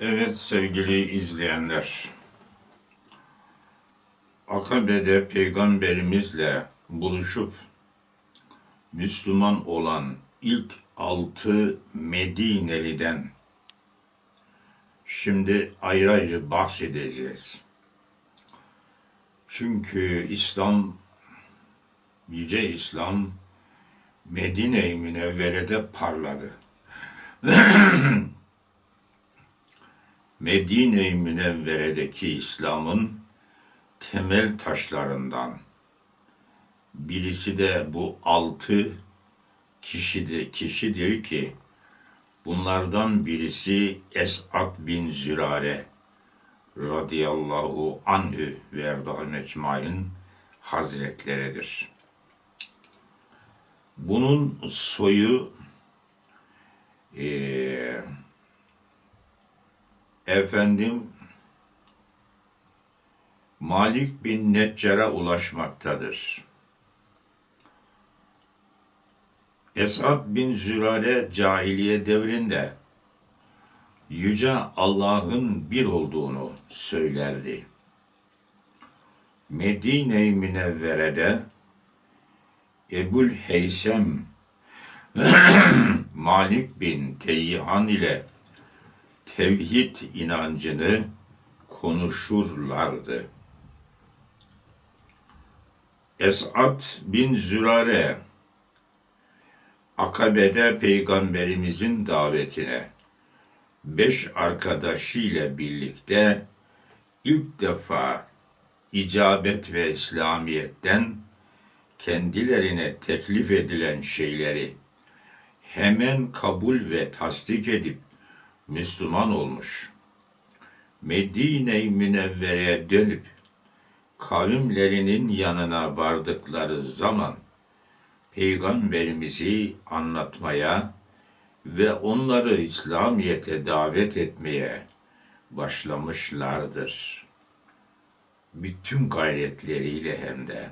Evet sevgili izleyenler. Akabe'de peygamberimizle buluşup Müslüman olan ilk altı Medineli'den şimdi ayrı ayrı bahsedeceğiz. Çünkü İslam, Yüce İslam Medine-i Münevvere'de parladı. Medine-i Münevvere'deki İslam'ın temel taşlarından birisi de bu altı kişidir, kişidir ki bunlardan birisi Es'ad bin Zürare radıyallahu anhü ve erdâ ecmain hazretleridir. Bunun soyu eee efendim Malik bin Neccar'a ulaşmaktadır. Esad bin Zürare cahiliye devrinde Yüce Allah'ın bir olduğunu söylerdi. Medine-i Münevvere'de Ebul Heysem Malik bin Teyhan ile tevhid inancını konuşurlardı. Esat bin Zürare Akabe'de peygamberimizin davetine beş arkadaşıyla birlikte ilk defa icabet ve İslamiyet'ten kendilerine teklif edilen şeyleri hemen kabul ve tasdik edip Müslüman olmuş. Medine-i Münevvere'ye dönüp kavimlerinin yanına vardıkları zaman peygamberimizi anlatmaya ve onları İslamiyet'e davet etmeye başlamışlardır. Bütün gayretleriyle hem de.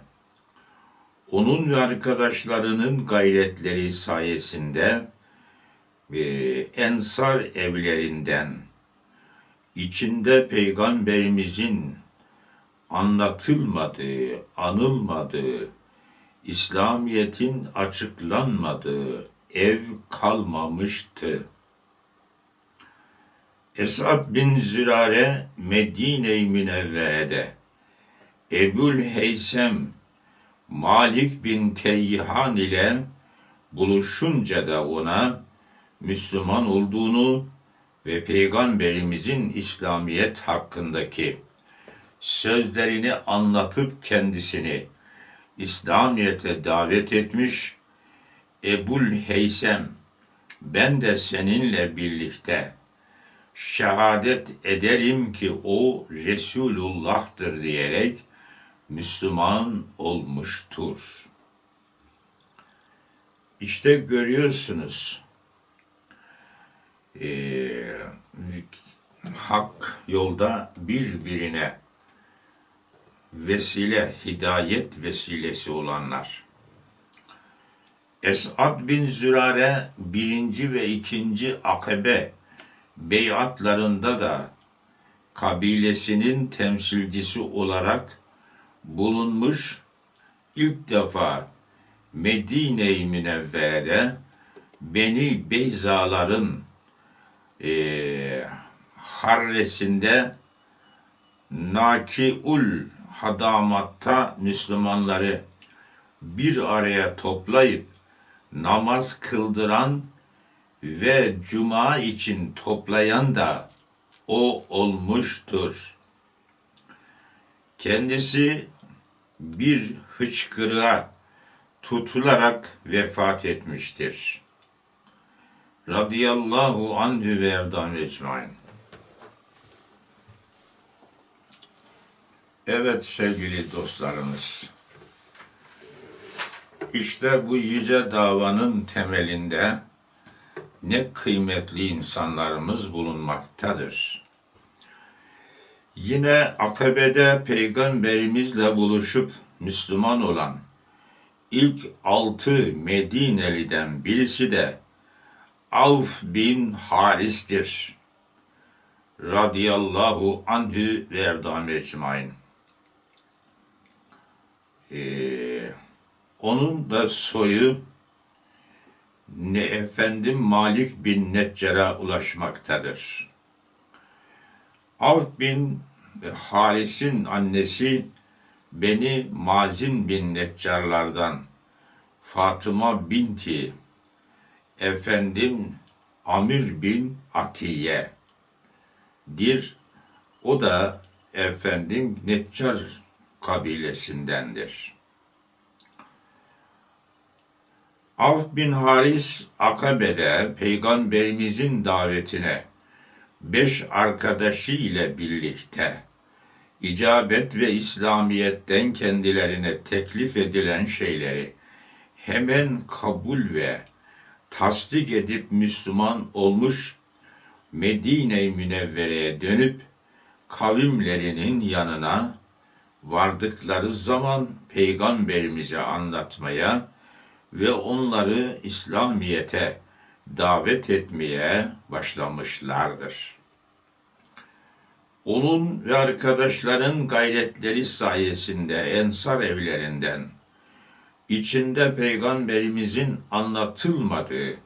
Onun ve arkadaşlarının gayretleri sayesinde e, ensar evlerinden içinde peygamberimizin anlatılmadığı, anılmadığı, İslamiyet'in açıklanmadığı ev kalmamıştı. Esad bin Zürare Medine-i Münevvere'de Ebul Heysem Malik bin Teyhan ile buluşunca da ona Müslüman olduğunu ve Peygamberimizin İslamiyet hakkındaki sözlerini anlatıp kendisini İslamiyet'e davet etmiş. Ebul Heysem ben de seninle birlikte şehadet ederim ki o Resulullah'tır diyerek Müslüman olmuştur. İşte görüyorsunuz e, hak yolda birbirine vesile, hidayet vesilesi olanlar. Esad bin Zürare birinci ve ikinci akabe beyatlarında da kabilesinin temsilcisi olarak bulunmuş ilk defa Medine-i Münevvere'de Beni Beyzaların e, harresinde Nakiul Hadamat'ta Müslümanları bir araya toplayıp namaz kıldıran ve cuma için toplayan da o olmuştur. Kendisi bir hıçkırığa tutularak vefat etmiştir radıyallahu anhü ve erdan ecmain. Evet sevgili dostlarımız. İşte bu yüce davanın temelinde ne kıymetli insanlarımız bulunmaktadır. Yine akabede peygamberimizle buluşup Müslüman olan ilk altı Medineli'den birisi de Avf bin Haris'tir. radıyallahu anhü ve erdam ecmain. Ee, onun da soyu ne efendim Malik bin Neccar'a ulaşmaktadır. Avf bin Haris'in annesi beni Mazin bin Neccarlardan Fatıma binti efendim Amir bin Atiye dir. O da efendim Neccar kabilesindendir. Avf bin Haris Akabe'de peygamberimizin davetine beş arkadaşı ile birlikte icabet ve İslamiyet'ten kendilerine teklif edilen şeyleri hemen kabul ve tasdik edip Müslüman olmuş Medine-i Münevvere'ye dönüp kavimlerinin yanına vardıkları zaman peygamberimize anlatmaya ve onları İslamiyete davet etmeye başlamışlardır. Onun ve arkadaşların gayretleri sayesinde Ensar evlerinden içinde peygamberimizin anlatılmadığı,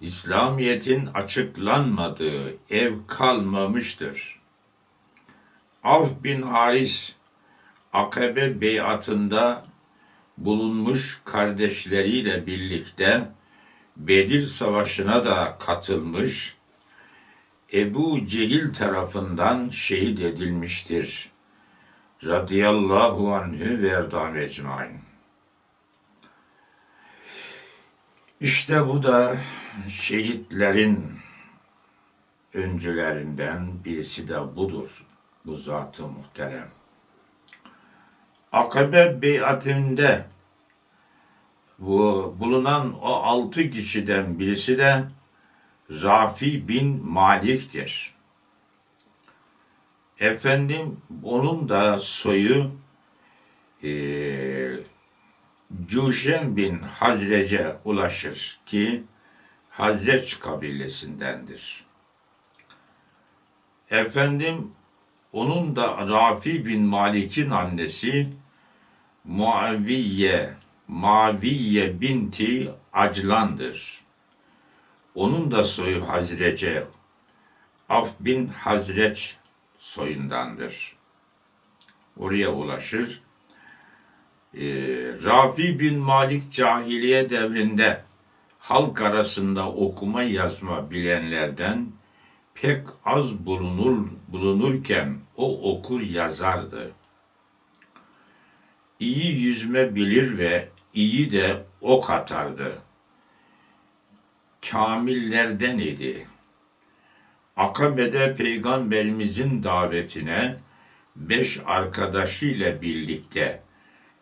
İslamiyet'in açıklanmadığı ev kalmamıştır. Avf bin Haris Akabe beyatında bulunmuş kardeşleriyle birlikte Bedir Savaşı'na da katılmış, Ebu Cehil tarafından şehit edilmiştir. Radıyallahu anhü ve ecmain. İşte bu da şehitlerin öncülerinden birisi de budur. Bu zatı muhterem. Akabe beyatinde bu bulunan o altı kişiden birisi de Rafi bin Malik'tir. Efendim onun da soyu e, Cuşen bin Hazrece ulaşır ki Hazreç kabilesindendir. Efendim onun da Rafi bin Malik'in annesi Muaviye Maviye binti Aclan'dır. Onun da soyu Hazrece, Af bin Hazreç soyundandır. Oraya ulaşır. Ee, Rafi bin Malik cahiliye devrinde halk arasında okuma yazma bilenlerden pek az bulunur bulunurken o okur yazardı. İyi yüzme bilir ve iyi de ok atardı. Kamillerden idi. Akabe'de peygamberimizin davetine beş arkadaşıyla birlikte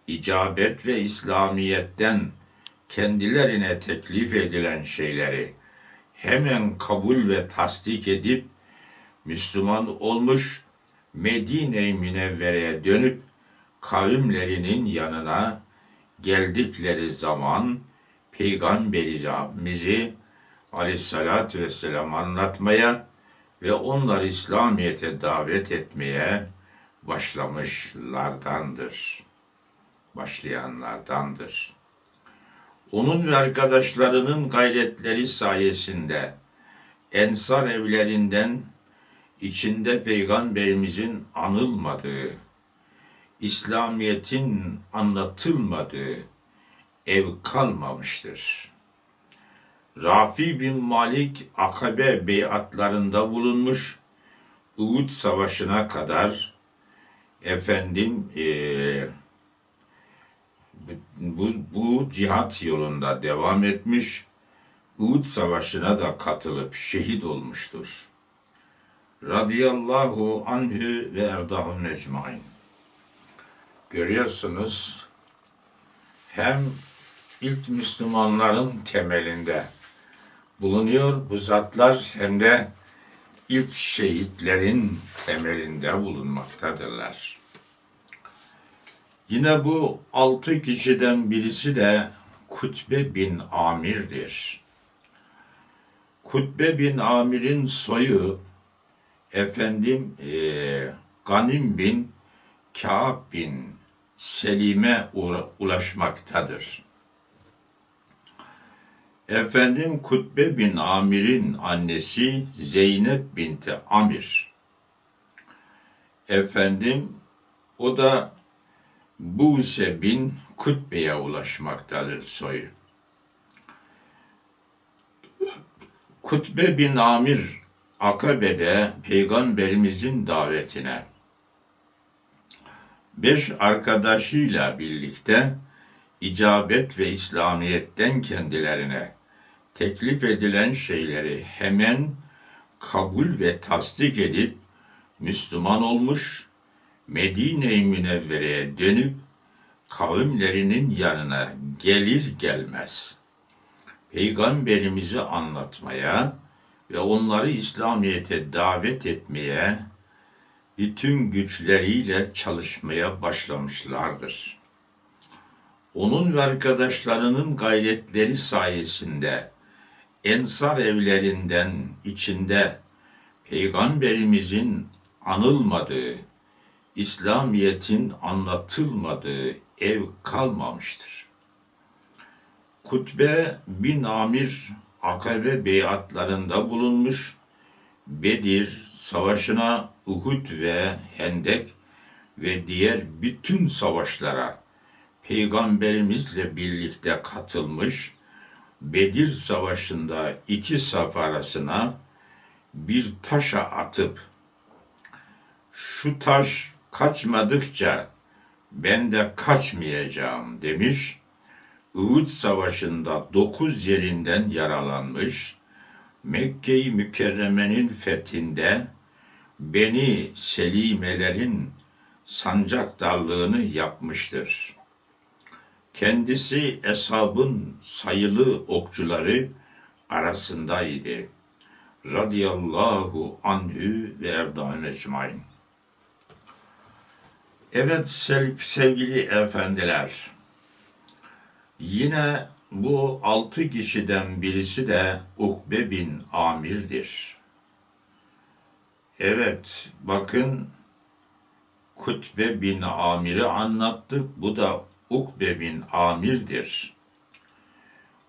icabet ve İslamiyet'ten kendilerine teklif edilen şeyleri hemen kabul ve tasdik edip Müslüman olmuş Medine-i Münevvere'ye dönüp kavimlerinin yanına geldikleri zaman Peygamberimizi aleyhissalatü vesselam anlatmaya ve onlar İslamiyet'e davet etmeye başlamışlardandır. Başlayanlardandır. Onun ve arkadaşlarının gayretleri sayesinde Ensar evlerinden içinde peygamberimizin anılmadığı, İslamiyet'in anlatılmadığı ev kalmamıştır. Rafi bin Malik Akabe beyatlarında bulunmuş, Uhud Savaşı'na kadar efendim e, bu, bu cihat yolunda devam etmiş, Uhud Savaşı'na da katılıp şehit olmuştur. Radiyallahu anhü ve erdahun ecmain. Görüyorsunuz hem ilk Müslümanların temelinde bulunuyor bu zatlar hem de ilk şehitlerin temelinde bulunmaktadırlar. Yine bu altı kişiden birisi de Kutbe bin Amir'dir. Kutbe bin Amir'in soyu efendim eee Ganim bin Kâb bin Selim'e ulaşmaktadır. Efendim Kutbe bin Amir'in annesi Zeynep binti Amir. Efendim o da Buse bin Kutbe'ye ulaşmaktadır soyu. Kutbe bin Amir Akabe'de peygamberimizin davetine beş arkadaşıyla birlikte icabet ve İslamiyet'ten kendilerine teklif edilen şeyleri hemen kabul ve tasdik edip Müslüman olmuş, Medine-i Münevvere'ye dönüp kavimlerinin yanına gelir gelmez peygamberimizi anlatmaya ve onları İslamiyet'e davet etmeye bütün güçleriyle çalışmaya başlamışlardır. Onun ve arkadaşlarının gayretleri sayesinde ensar evlerinden içinde peygamberimizin anılmadığı, İslamiyet'in anlatılmadığı ev kalmamıştır. Kutbe bin Amir Akabe beyatlarında bulunmuş, Bedir savaşına Uhud ve Hendek ve diğer bütün savaşlara peygamberimizle birlikte katılmış, Bedir savaşında iki saf arasına bir taşa atıp şu taş kaçmadıkça ben de kaçmayacağım demiş. Uhud Savaşı'nda dokuz yerinden yaralanmış. Mekke-i Mükerreme'nin fethinde Beni Selimelerin sancaktarlığını yapmıştır. Kendisi eshabın sayılı okçuları arasındaydı. Radiyallahu anhü ve erdan ecmain. Evet sev- sevgili efendiler, yine bu altı kişiden birisi de Ukbe bin Amir'dir. Evet, bakın Kutbe bin Amir'i anlattık. Bu da Ukbe bin Amir'dir.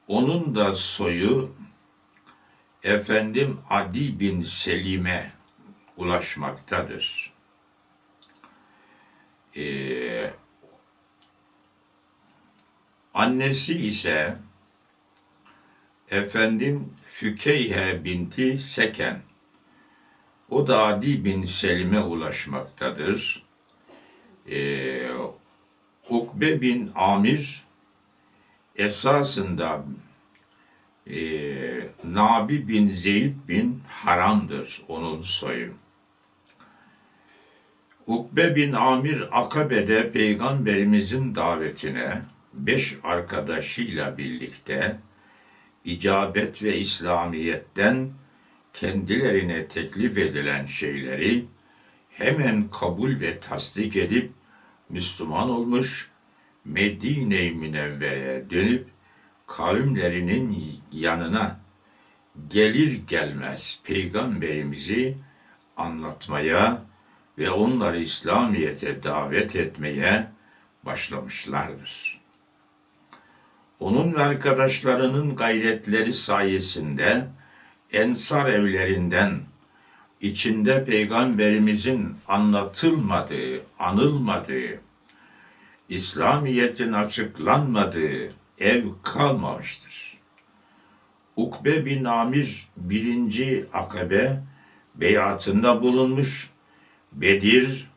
Onun da soyu efendim Adi bin Selim'e ulaşmaktadır. Ee, annesi ise efendim Fükeyhe binti Seken. O da Adi bin Selim'e ulaşmaktadır. Ee, Ukbe bin Amir esasında e, Nabi bin Zeyd bin Haram'dır onun soyu. Ukbe bin Amir Akabe'de peygamberimizin davetine beş arkadaşıyla birlikte icabet ve İslamiyet'ten kendilerine teklif edilen şeyleri hemen kabul ve tasdik edip Müslüman olmuş, Medine-i Münevvere'ye dönüp kavimlerinin yanına gelir gelmez peygamberimizi anlatmaya ve onları İslamiyet'e davet etmeye başlamışlardır. Onun ve arkadaşlarının gayretleri sayesinde ensar evlerinden içinde peygamberimizin anlatılmadığı, anılmadığı, İslamiyet'in açıklanmadığı ev kalmamıştır. Ukbe bin Amir birinci akabe beyatında bulunmuş, Bedir,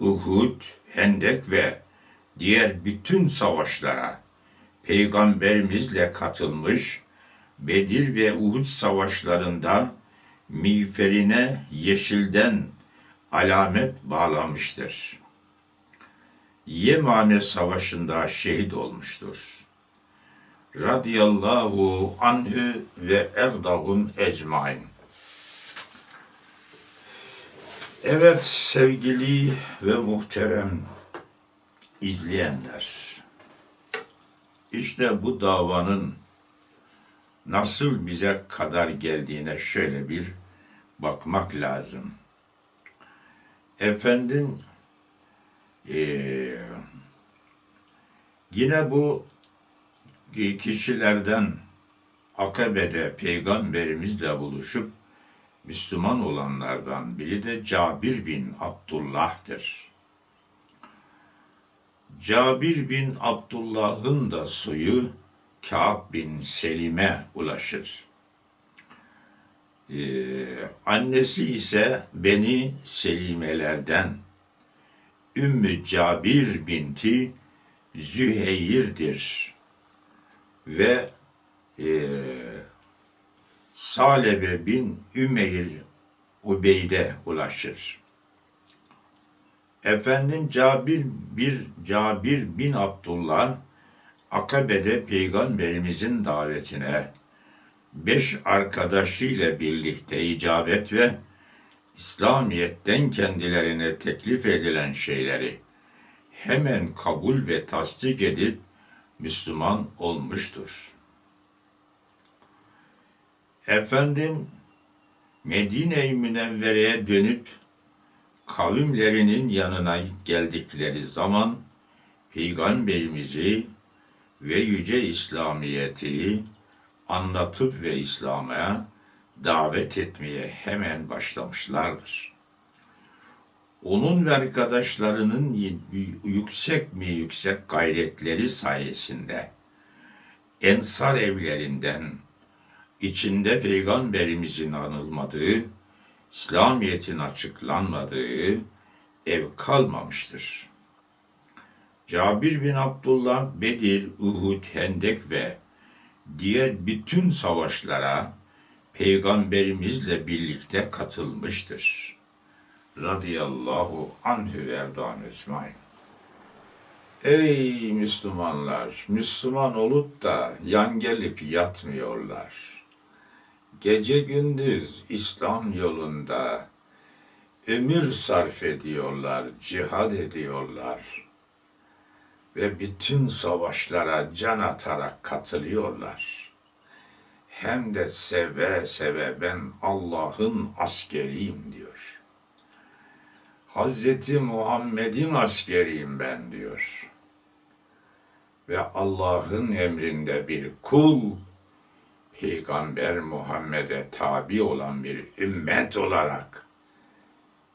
Uhud, Hendek ve diğer bütün savaşlara peygamberimizle katılmış, Bedir ve Uhud savaşlarında miğferine yeşilden alamet bağlamıştır. Yemame Savaşı'nda şehit olmuştur. Radiyallahu anhü ve erdahum ecmain. Evet sevgili ve muhterem izleyenler. İşte bu davanın nasıl bize kadar geldiğine şöyle bir bakmak lazım. efendim eee, yine bu kişilerden Akabe'de peygamberimizle buluşup Müslüman olanlardan biri de Cabir bin Abdullah'tır. Cabir bin Abdullah'ın da soyu Ka'b bin Selim'e ulaşır. Ee, annesi ise Beni Selimelerden Ümmü Cabir binti Züheyr'dir ve Salebe bin Ümeyr Ubeyde ulaşır. Efendim Cabir bir Cabir bin Abdullah Akabe'de peygamberimizin davetine beş arkadaşıyla birlikte icabet ve İslamiyet'ten kendilerine teklif edilen şeyleri hemen kabul ve tasdik edip Müslüman olmuştur. Efendim Medine-i Münevvere'ye dönüp kavimlerinin yanına geldikleri zaman Peygamberimizi ve Yüce İslamiyet'i anlatıp ve İslam'a davet etmeye hemen başlamışlardır. Onun ve arkadaşlarının yüksek mi yüksek gayretleri sayesinde Ensar evlerinden içinde peygamberimizin anılmadığı, İslamiyet'in açıklanmadığı ev kalmamıştır. Cabir bin Abdullah Bedir, Uhud, Hendek ve diğer bütün savaşlara peygamberimizle birlikte katılmıştır. Radıyallahu anhü verdan ecmain. Ey Müslümanlar, Müslüman olup da yan gelip yatmıyorlar. Gece gündüz İslam yolunda ömür sarf ediyorlar, cihad ediyorlar ve bütün savaşlara can atarak katılıyorlar. Hem de seve seve ben Allah'ın askeriyim diyor. Hazreti Muhammed'in askeriyim ben diyor. Ve Allah'ın emrinde bir kul, Peygamber Muhammed'e tabi olan bir ümmet olarak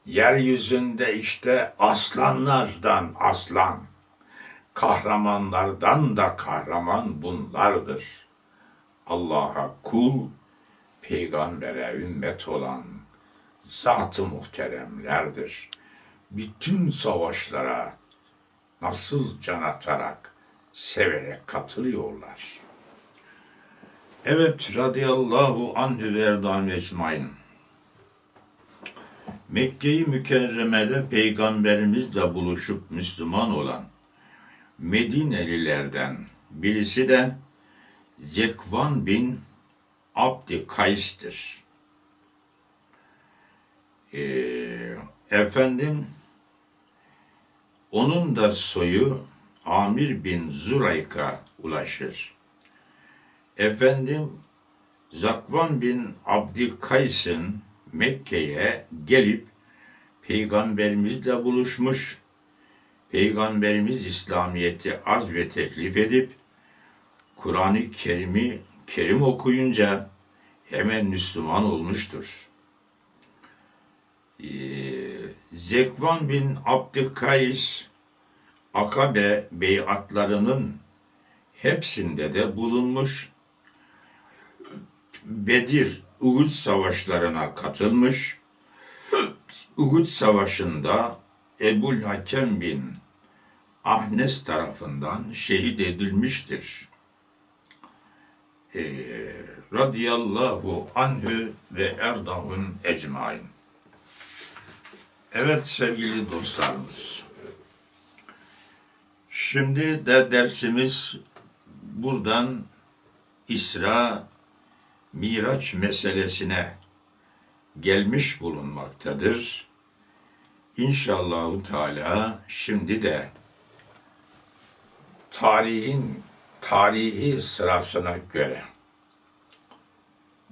yeryüzünde işte aslanlardan aslan, kahramanlardan da kahraman bunlardır. Allah'a kul, peygambere ümmet olan zat-ı muhteremlerdir. Bütün savaşlara nasıl can atarak, severek katılıyorlar. Evet, radıyallahu anhü ve erdan ecmain. Mekke-i Mükerreme'de peygamberimizle buluşup Müslüman olan Medinelilerden birisi de Zekvan bin Abdi Kays'tir. Ee, efendim onun da soyu Amir bin Zurayk'a ulaşır. Efendim Zakvan bin Abdülkays'ın Mekke'ye gelip peygamberimizle buluşmuş. Peygamberimiz İslamiyet'i arz ve teklif edip Kur'an-ı Kerim'i Kerim okuyunca hemen Müslüman olmuştur. Ee, Zekvan bin Abdülkays Akabe beyatlarının hepsinde de bulunmuş. Bedir, Uhud savaşlarına katılmış. Uhud savaşında Ebul Hakem bin Ahnes tarafından şehit edilmiştir. Ee, radıyallahu anhü ve erdahun ecmain. Evet sevgili dostlarımız. Şimdi de dersimiz buradan İsra Miraç meselesine gelmiş bulunmaktadır. İnşallahu Teala şimdi de tarihin tarihi sırasına göre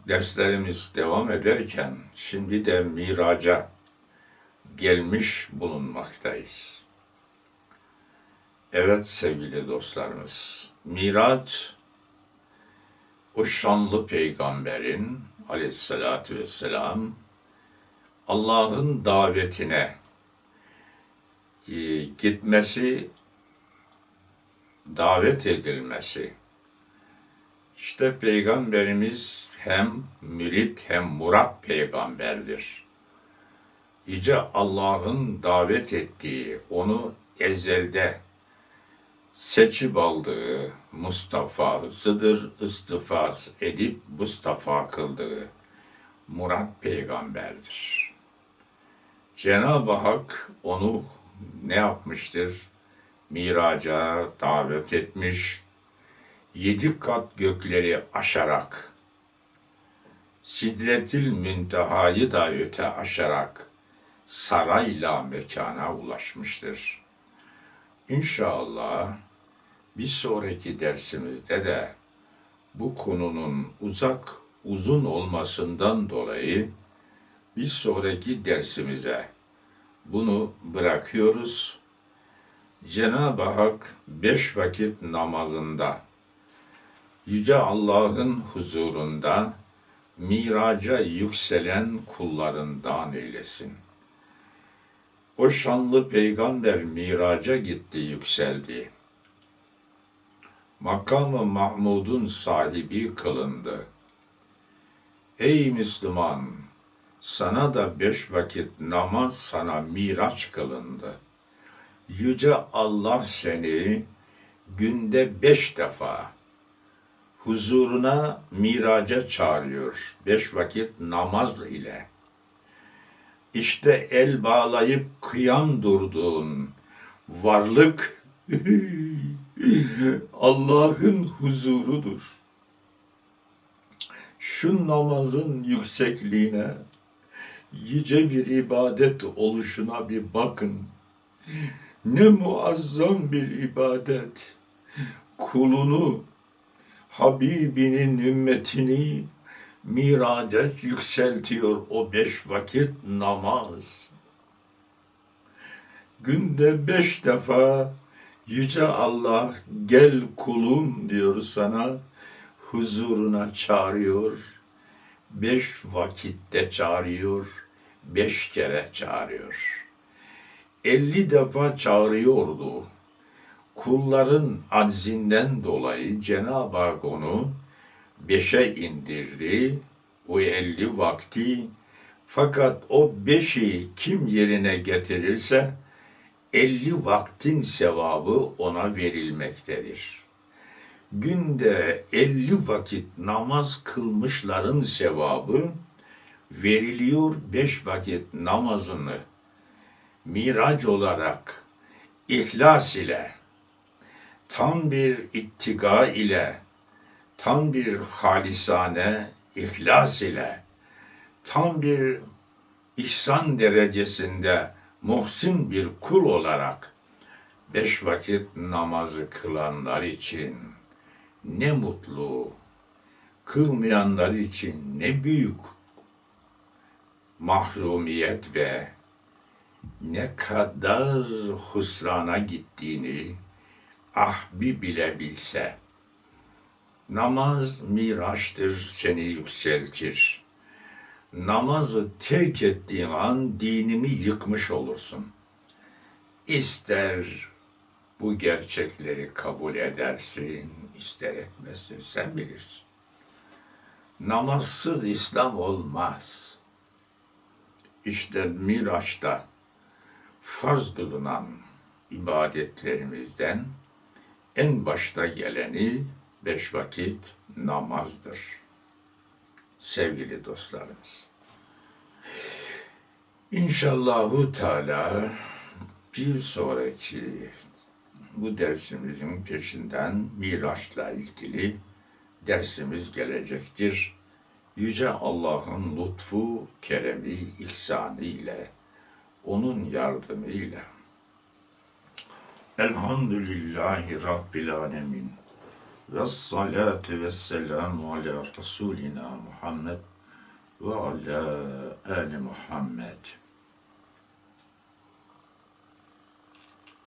derslerimiz devam ederken şimdi de miraca gelmiş bulunmaktayız. Evet sevgili dostlarımız, Miraç o şanlı peygamberin aleyhissalatü vesselam Allah'ın davetine e, gitmesi, davet edilmesi. İşte peygamberimiz hem mürit hem murat peygamberdir. Yüce Allah'ın davet ettiği, onu ezelde seçip aldığı Mustafa'sıdır, istifas edip Mustafa kıldığı Murat peygamberdir. Cenab-ı Hak onu ne yapmıştır? Miraca davet etmiş, yedi kat gökleri aşarak, Sidretil müntehayı da öte aşarak, sarayla mekana ulaşmıştır. İnşallah bir sonraki dersimizde de bu konunun uzak uzun olmasından dolayı bir sonraki dersimize bunu bırakıyoruz. Cenab-ı Hak beş vakit namazında Yüce Allah'ın huzurunda miraca yükselen kullarından eylesin. O şanlı peygamber miraca gitti, yükseldi. Makamı Mahmud'un sahibi kılındı. Ey Müslüman! Sana da beş vakit namaz sana miraç kılındı. Yüce Allah seni günde beş defa huzuruna miraca çağırıyor. Beş vakit namaz ile. İşte el bağlayıp kıyam durduğun varlık Allah'ın huzurudur. Şu namazın yüksekliğine, yüce bir ibadet oluşuna bir bakın. Ne muazzam bir ibadet. Kulunu, Habibinin ümmetini miraca yükseltiyor o beş vakit namaz. Günde beş defa Yüce Allah gel kulum diyor sana huzuruna çağırıyor. Beş vakitte çağırıyor. Beş kere çağırıyor. Elli defa çağırıyordu. Kulların aczinden dolayı Cenab-ı Hak onu beşe indirdi. O elli vakti fakat o beşi kim yerine getirirse elli vaktin sevabı ona verilmektedir. Günde elli vakit namaz kılmışların sevabı veriliyor beş vakit namazını miraç olarak ihlas ile tam bir ittiga ile tam bir halisane ihlas ile tam bir ihsan derecesinde muhsin bir kul olarak beş vakit namazı kılanlar için ne mutlu, kılmayanlar için ne büyük mahrumiyet ve ne kadar husrana gittiğini ah bir bilebilse. Namaz miraçtır, seni yükseltir. Namazı terk ettiğin an dinimi yıkmış olursun. İster bu gerçekleri kabul edersin, ister etmezsin, sen bilirsin. Namazsız İslam olmaz. İşte Miraç'ta farz kılınan ibadetlerimizden en başta geleni beş vakit namazdır. Sevgili dostlarımız. İnşallahu Teala bir sonraki bu dersimizin peşinden Miraç'la ilgili dersimiz gelecektir. Yüce Allah'ın lütfu, keremi, ihsanı ile, onun yardımıyla. Elhamdülillahi Rabbil Alemin. Ve salatu ve selamu ala Resulina Muhammed ve ala Ali Muhammed.